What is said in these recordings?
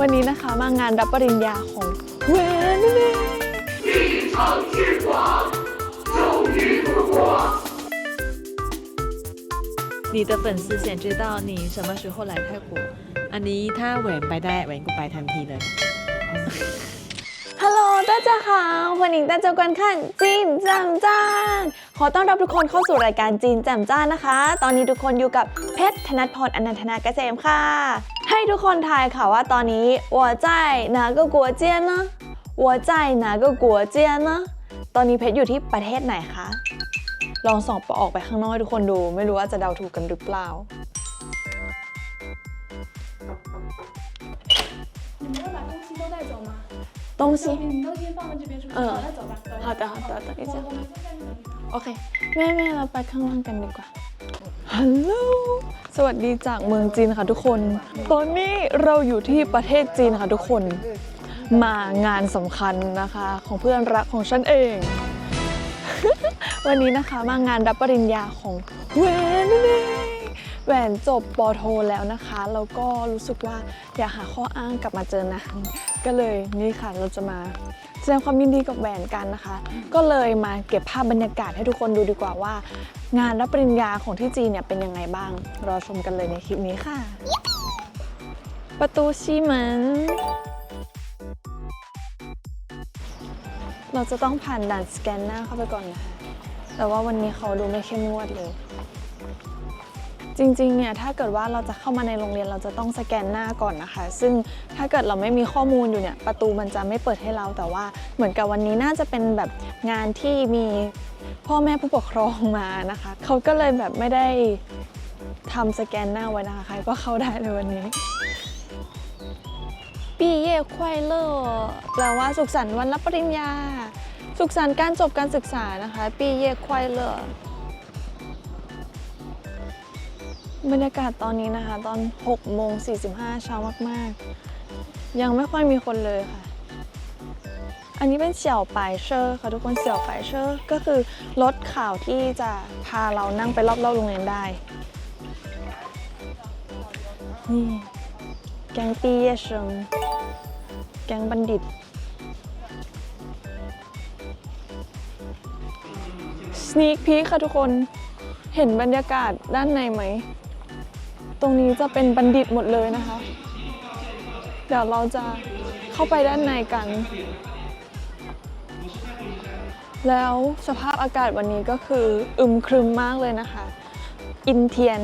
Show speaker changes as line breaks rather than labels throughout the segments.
วันนี้นะคะมางานรับปริญญาของเวนนั่นเอง
你的粉丝想知道你什么时候来泰国
อันนี้ถ้าแหวนไปได้แหวนก็ไปทันทีเลย
ฮัลโหล大家好欢迎大家观看จีนแจมจ้านขอต้อนรับทุกคนเข้าสู่รายการจีนแจมจ้านนะคะ ตอนนี้ทุกคนอยู่กับเพชรธนัทพรอนันทนาเกษมค่ะ ให้ทุกคนทายค่ะว่าตอนนี้我在哪个国家呢我在哪个国家呢ตอนนี้เพชรอยู่ที่ประเทศไหนคะ ลองส่องออกไปข้างนอกให้ทุกคนดู ไม่รู้ว่าจะเดาถูกกันหรือเปล่า
你们要把东西都带走吗？
东西
你都先放在这边是不是？
嗯
好，那走吧。走吧
好的好的等一下
我我们先在这里。
โอเค แม่แม่เราไปข้างล่างกันดีกว่า ฮัลโหล สวัสดีจากเมืองจีนค่ะทุกคน ตอนนี้เราอยู่ที่ประเทศจีนค่ะทุกคน มางานสำคัญนะคะของเพื่อนรักของฉันเอง วันนี้นะคะมางานรับปริญญาของแวนนั่นเอง แหวนจบปอโทแล้วนะคะแล้วก็รู้สึกว่าอยากหาข้ออ้างกลับมาเจอนางก็เลยนี่ค่ะเราจะมาแสดงความยินดีกับแหวนกันนะคะ ก็เลยมาเก็บภาพบรรยากาศให้ทุกคนดูดีกว่าว่า งานรับปริญญาของที่จีนเนี่ยเป็นยังไงบ้าง รอชมกันเลยในคลิปนี้ค่ะ ประตูชีเหมินเราจะต้องผ่านด่านสแกนหน้าเข้าไปก่อนนะคะแต่ว่าวันนี้เขาดูไม่เข้มงวดเลย จริงๆ เนี่ยถ้าเกิดว่าเราจะเข้ามาในโรงเรียนเราจะต้องสแกนหน้าก่อนนะคะ ซึ่งถ้าเกิดเราไม่มีข้อมูลอยู่เนี่ยประตูมันจะไม่เปิดให้เราแต่ว่าเหมือนกับวันนี้น่าจะเป็นแบบงานที่มีพ่อแม่ผู้ปกครองมานะคะเขาก็เลยแบบไม่ได้ทำสแกนหน้าไว้นะคะใครก็เข้าได้เลยวันนี้ปีเย่ควายเลอแปลว่าสุขสันต์วันรับปริญญา สุขสันต์การจบการศึกษานะคะ ปีเย่ควายเลอ บรรยากาศตอนนี้นะคะ ตอน6โมง45เช้ามากๆ ยังไม่ค่อยมีคนเลยค่ะ อันนี้เป็นเสี่ยวไปเชอร์ค่ะทุกคนเสี่ยวไปเชอร์ก็คือรถข่าวที่จะพาเรานั่งไปรอบๆโรงเรียนได้นี่แก๊งปีเยเชิงแก๊งบัณฑิตสนี k พีคค่ะทุกคน เห็นบรรยากาศด้านในไหม ตรงนี้จะเป็นบัณฑิตหมดเลยนะคะ เดี๋ยวเราจะเข้าไปด้านในกัน แล้วสภาพอากาศวันนี้ก็คืออึมครึมมากเลยนะคะ อินเทียน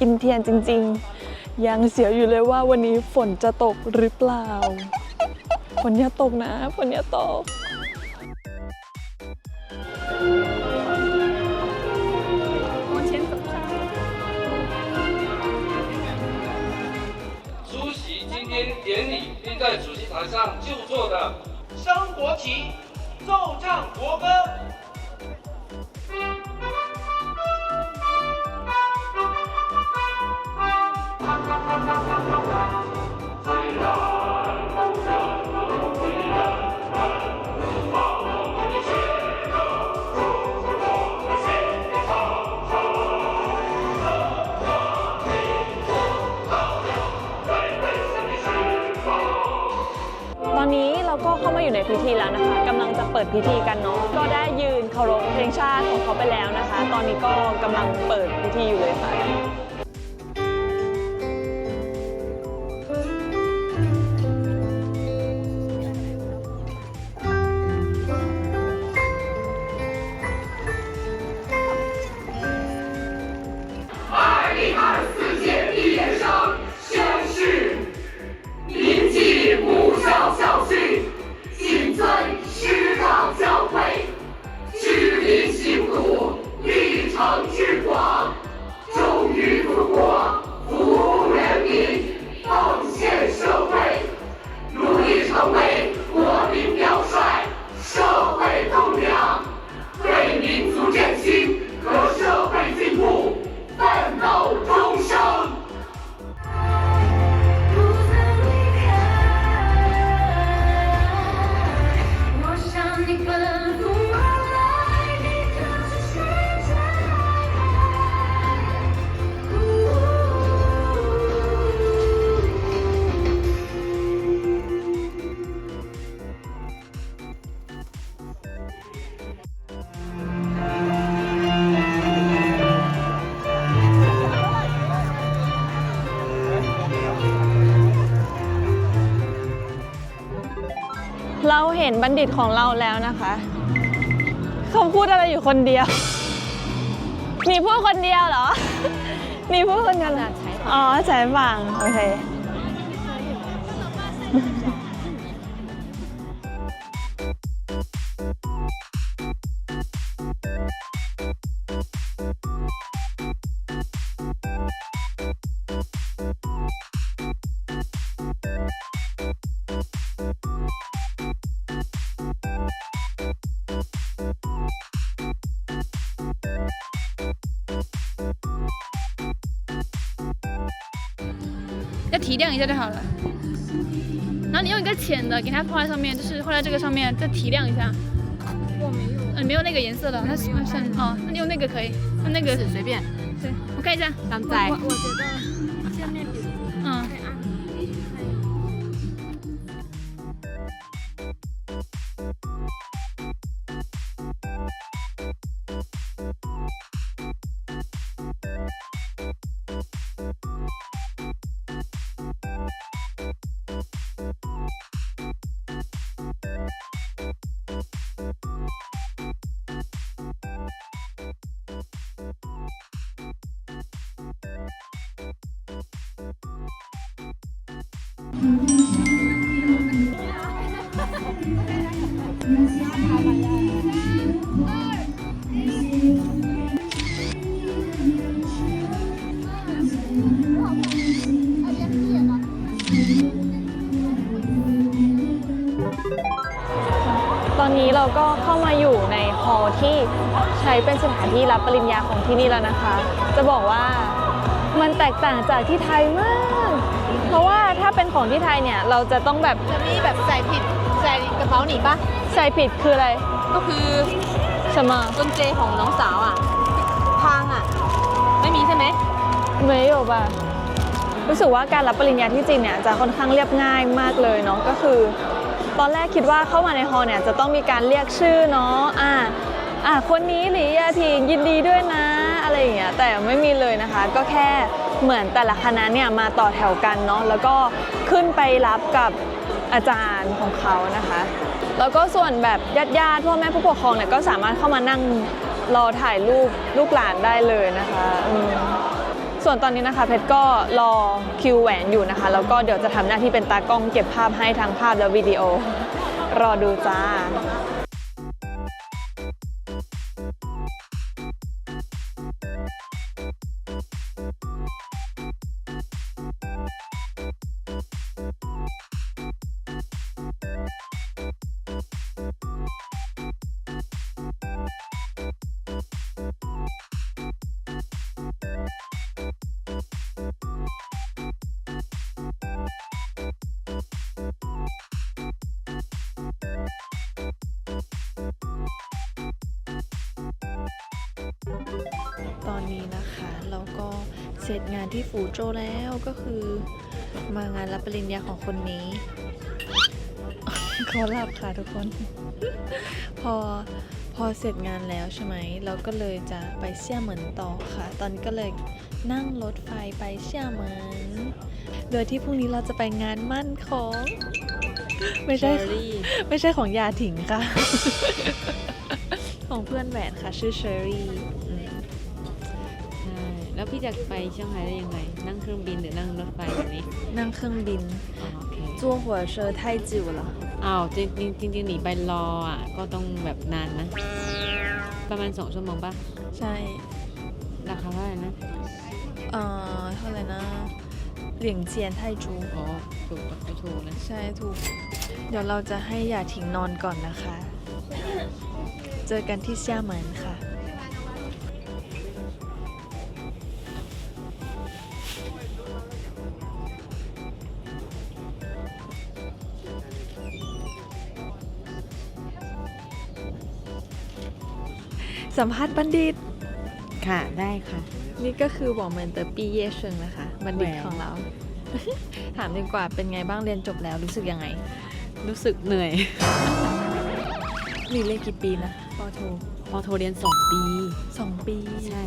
อินเทียนจริงๆ ยังเสียวอยู่เลยว่าวันนี้ฝนจะตกหรือเปล่า ฝนอย่าตกนะ ฝนอย่าตก
往晚上
就座的升国旗、奏唱国歌。
อยู่ในพิธีแล้วนะคะกำลังจะเปิดพิธีกันเนาะก็ได้ยืนเคารพเพลงชาติของเขาไปแล้วนะคะ ตอนนี้ก็กำลังเปิดพิธีอยู่เลยค่ะ ห็นบัณฑิตของเราแล้วนะคะเขาพูดอะไรอยู่คนเดียว มีพูดคนเดียวเหรอ มีพูดคนเดียวเหรออ๋อใช้ฝั่งโอเค
要提亮一下就好了。然后你用一个浅的给它画在上面，就是画在这个上面，再提亮一下。我没有，嗯，没有那个颜色的，那是哦，那你用那个可以，用那个
随便
对，我看一下。
刚在
我我觉得
ตอนนี้เราก็เข้ามาอยู่ในฮอลที่ใช้เป็นสถานที่รับปริญญาของที่นี่แล้วนะคะ จะบอกว่า มันแตกต่างจากที่ไทยมาก เพราะว่าถ้าเป็นของที่ไทยเนี่ยเราจะต้องแบบ
จะมีแบบใส่ผิดใส่กระเป๋าหนีปะ
ใส่ผิดคืออะไร
ก็คือ
สมอ
ต้นเจของน้องสาวอะพังอะ ไม่มีใช่ไหม
ไม่有吧รู้สึกว่าการรับปริญญาที่จีนเนี่ยจะค่อนข้างเรียบง่ายมากเลยเนาะก็คือ ตอนแรกคิดว่าเข้ามาในฮอลล์เนี่ยจะต้องมีการเรียกชื่อเนาะอ่า อ่าคนนี้หลียาทียินดีด้วยนะ อะไรอย่างเงี้ยแต่ไม่มีเลยนะคะ ก็แค่เหมือนแต่ละคณะเนี่ยมาต่อแถวกันเนาะแล้วก็ขึ้นไปรับกับอาจารย์ของเขานะคะ แล้วก็ส่วนแบบญาติญาติๆพ่อแม่ผู้ปกครองเนี่ยก็สามารถเข้ามานั่งรอถ่ายรูปลูกหลานได้เลยนะคะส่วนตอนนี้นะคะเพชรก็รอคิวแหวนอยู่นะคะ แล้วก็เดี๋ยวจะทำหน้าที่เป็นตากล้องเก็บภาพให้ทั้งภาพและวิดีโอ รอดูจ้า
นะคะเราก็เสร็จงานที่ฟูโจวแล้วก็คือมางานรับปริญญาของคนนี้เขาหลับค่ะทุกคน พอพอเสร็จงานแล้วใช่ไหมเราก็เลยจะไปเซี่ยเหมินต่อค่ะ ตอนนี้ก็เลยนั่งรถไฟไปเซี่ยเหมินโดยที่พรุ่งนี้เราจะไปงานมั่นของ ไม่ใช่ ไม่ใช่ของยาถิงค่ะ ของเพื่อนแหวนค่ะ ชื่อเชอรี่อืม
ใช่ แล้วพี่จะไปเชียงรายได้ยังไง นั่งเครื่องบินหรือนั่งรถไฟแบบนี้
นั่งเครื่องบิน
อ๋อโอเค
坐火车太久了
อ้าวจริงจริงจริงๆหนีไปรออ่ะ ก็ต้องแบบนานนะ ประมาณสองชั่วโมงป่ะ
ใช่
ราคาเท่าไหร่นะ
เอ่อเท่าไหร่นะเหลียงเจียนไทจู
อ๋อ ถูกถูกถูกนะ
ใช่ถูก เดี๋ยวเราจะให้หยาถิงนอนก่อนนะคะ เจอกันที่เซี่ยเหมินค่ะ สัมภาษณ์บัณฑิต
ค่ะ ได้ค่ะ
นี่ก็คือบอกเหมือนเตอปีเย่เชิงนะคะ บัณฑิต
แหวน
ของเรา ถามดีกว่าเป็นไงบ้างเรียนจบแล้วรู้สึกยังไง
รู้สึกเหนื่อย
มีเรียนกี่ปีนะปอโท
พอโทรเรียนสองปี
สองปี
ใช่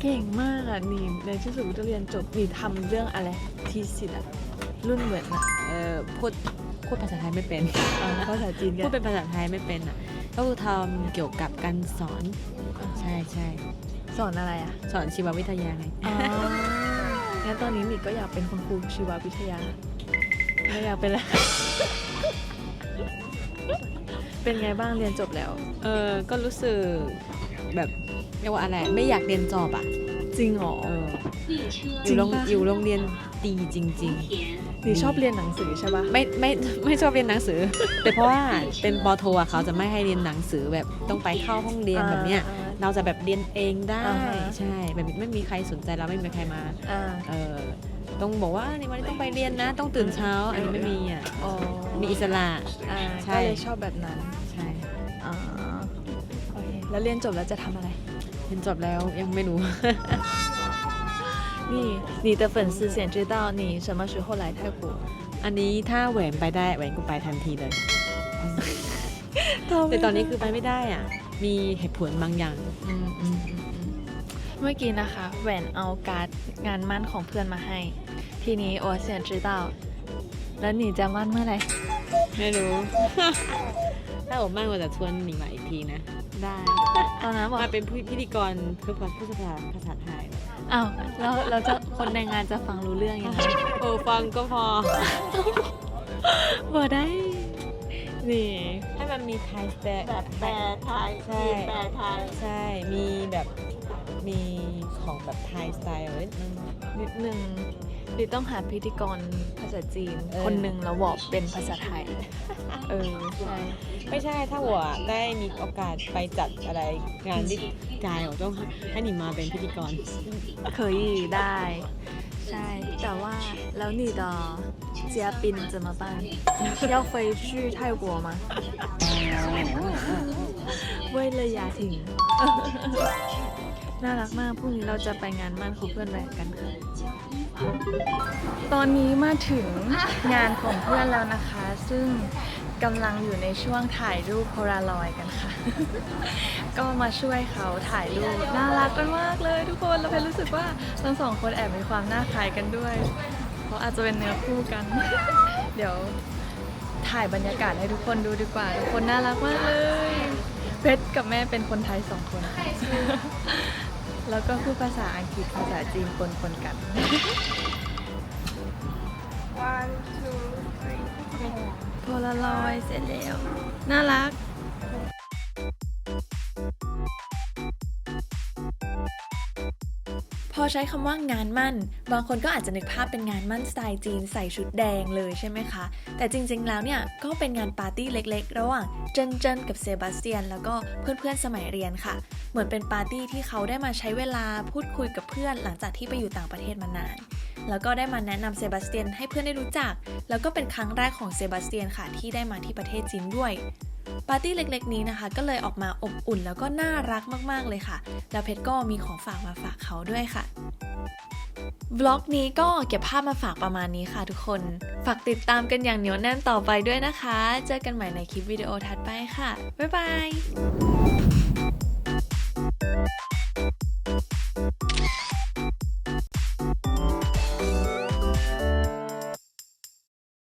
เก่งมากอะนี่ในที่สุดก็เรียนจบนี่ทำเรื่องอะไรทีสิทธ์อะรุ่นเหมือนอะ
เอ่อพูดพูดพูดภาษาไทยไม่เป็น
ภาษาจีนกั
พูด
น
เป็นภาษาไทยไม่เป็นอะ ก็คือทำเกี่ยวกับการสอน ใช่ใช่
สอนอะไรอะ
สอนชีววิทยาไง
อ๋องั้นตอนนี้หนิก็อยากเป็นคุณครูชีววิทยา
ไม่อยากเป็นละ
เป็นไงบ้างเรียนจบแล้ว
เออก็รู้สึกแบบเรียกว่าอะไร ไม่อยากเรียนจอบอะ
จริงเหรอ
เออ
จริ
อยู่
ง
โรง
ปะ
อยู่โรงเรียน ดีจริง
หนิชอบเรียนหนังสือใช่ปะ
ๆไม่ไม่ไม่ชอบเรียนหนังสือ แต่เพราะว่าเป็นปอโทอะเขาจะไม่ให้เรียนหนังสือแบบต้องไปเข้าห้องเรียนแบบเนี้ย
อ่า
เราจะแบบเรียนเองได้
อ่าฮะ
ใช่แบบไม่มีใครสนใจเราไม่มีใครมา
อ่า
เออต้องบอกว่าในวันนี้ต้องไปเรียนนะ ต้องตื่นเช้า อันนี้ไม่มีอะ
อ๋อ
มีอิสระ
อ่า
ใช่
ก็เลยชอบแบบนั้น
ใช่
อ่าโอเคแล้วเรียนจบแล้วจะทำอะไร
เรียนจบแล้วยังไม่รู้
นี่你的粉丝想知道你什么时候来泰国
อันนี้ถ้าแหวนไปได้แหวนก็ไปทันทีเลย แต่ตอนนี้คือไปไม่ได้อ่ะ มีเหตุผลบางอย่าง
อืมอืมอืมอืมเมื่อกี้นะคะแหวนเอาการ์ดงานมั่นของเพื่อนมาให้ ทีนี้我想知道แล้วหนีจะมั่นเมื่อไหร่
ไม่รู้ ถ้าผมมั่นก็จะชวนหนิงมาอีกทีนะ ได้
ตอนนั้นบอก
มาเป็นพิธีกรเพื่อพูดภาษาภาษาไทย
อ้าวแล้วเราจะคนในงานจะฟังรู้เรื่องยังไง
โอ้ฟังก็พอ
บ่ได้ นี่
ให้มันมีไทยแต่
แบบแปลไทย
ใช่
แปลไทย
ใช่ มีแบบ มีของแบบไทยสไตล์นิดนึง
นิ ดนึงดิต้องหาพิธีกรภาษาจีน
เออ
คนหนึ่งแล้วบอกเป็นภาษาไทย เออ ใช่
ไม่ใช่ถ้าหัวได้มีโอกาสไปจัดอะไรงานที่กายผมต้องให้หนิงมาเป็นพิธีกร
เคยได้ ใช่ แต่ว่าแล้ว你的嘉宾怎么办要回去泰国吗为了雅婷 น่ารักมาก พรุ่งนี้เราจะไปงานมั่นของเพื่อนแหวนกันค่ะ ตอนนี้มาถึงงานของเพื่อนแล้วนะคะ ซึ่งกำลังอยู่ในช่วงถ่ายรูปโพลารอยกันค่ะ ก็มาช่วยเขาถ่ายรูปน่ารักกันมากเลยทุกคนแล้วเพนรู้สึกว่าทั้งสองคนแอบมีความน่าคล้ายกันด้วย เพราะอาจจะเป็นเนื้อคู่กัน เดี๋ยวถ่ายบรรยากาศให้ทุกคนดูดีกว่า ทุกคนน่ารักมากเลยเพชรกับแม่เป็นคนไทยสองคนค่ะ แล้วก็พูดภาษาอังกฤษภาษาจีนปนๆกันโพลารอยด์เสร็จแล้ว น่ารัก
พอใช้คำว่างานมั่น บางคนก็อาจจะนึกภาพเป็นงานมั่นสไตล์จีนใส่ชุดแดงเลยใช่ไหมคะ แต่จริงๆแล้วเนี่ย ก็เป็นงานปาร์ตี้เล็กๆ ระหว่างเจนเจนกับเซบาสเตียน แล้วก็เพื่อนๆสมัยเรียนค่ะ เหมือนเป็นปาร์ตี้ที่เขาได้มาใช้เวลาพูดคุยกับเพื่อน หลังจากที่ไปอยู่ต่างประเทศมานาน แล้วก็ได้มาแนะนำเซบาสเตียนให้เพื่อนได้รู้จัก แล้วก็เป็นครั้งแรกของเซบาสเตียนค่ะที่ได้มาที่ประเทศจีนด้วยปาร์ตี้เล็กๆนี้นะคะ ก็เลยออกมาอบอุ่นแล้วก็น่ารักมากๆเลยค่ะ แล้วเพชรก็มีของฝากมาฝากเขาด้วยค่ะวล็อกนี้ก็เก็บภาพมาฝากประมาณนี้ค่ะทุกคน ฝากติดตามกันอย่างเหนียวแน่นต่อไปด้วยนะคะ เจอกันใหม่ในคลิปวิดีโอถัดไปค่ะ บ๊ายบาย thank you